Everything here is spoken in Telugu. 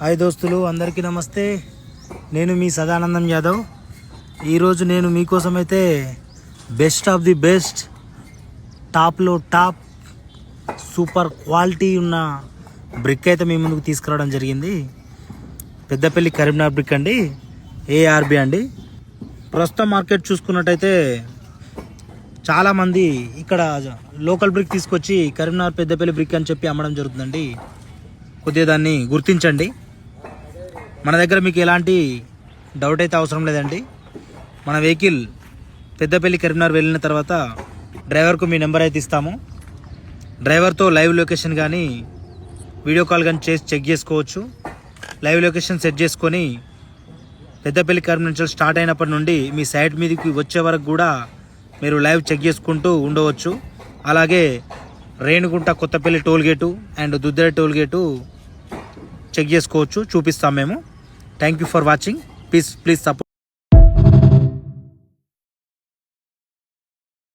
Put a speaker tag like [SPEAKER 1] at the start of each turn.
[SPEAKER 1] హాయ్ దోస్తులు అందరికీ నమస్తే. నేను మీ సదానందం యాదవ్. ఈరోజు నేను మీకోసం అయితే బెస్ట్ ఆఫ్ ది బెస్ట్ టాప్లో టాప్ సూపర్ క్వాలిటీ ఉన్న బ్రిక్ అయితే మీ ముందుకు తీసుకురావడం జరిగింది. పెద్దపల్లి కరీంనగర్ బ్రిక్ అండి ఏఆర్బి అండి. ప్రస్తుతం మార్కెట్ చూసుకున్నట్టయితే చాలామంది ఇక్కడ లోకల్ బ్రిక్ తీసుకొచ్చి కరీంనగర్ పెద్దపల్లి బ్రిక్ అని చెప్పి అమ్మడం జరుగుతుందండి. కొద్దిగా దాన్ని గుర్తించండి. మన దగ్గర మీకు ఎలాంటి డౌట్ అయితే అవసరం లేదండి. మన వెహికల్ పెద్దపల్లి కరీంనగర్ వెళ్ళిన తర్వాత డ్రైవర్కు మీ నెంబర్ అయితే ఇస్తాము. డ్రైవర్తో లైవ్ లొకేషన్ కానీ వీడియో కాల్ కానీ చేసి చెక్ చేసుకోవచ్చు. లైవ్ లొకేషన్ సెట్ చేసుకొని పెద్దపల్లి కరీంనగర్ నుంచి స్టార్ట్ అయినప్పటి నుండి మీ సైట్ మీదకి వచ్చే వరకు కూడా మీరు లైవ్ చెక్ చేసుకుంటూ ఉండవచ్చు. అలాగే Renigunta Kothapalli toll gate and Duddera toll gate check చేసుకోవచ్చు. చూపిస్తాం మేము. Thank you for watching please please support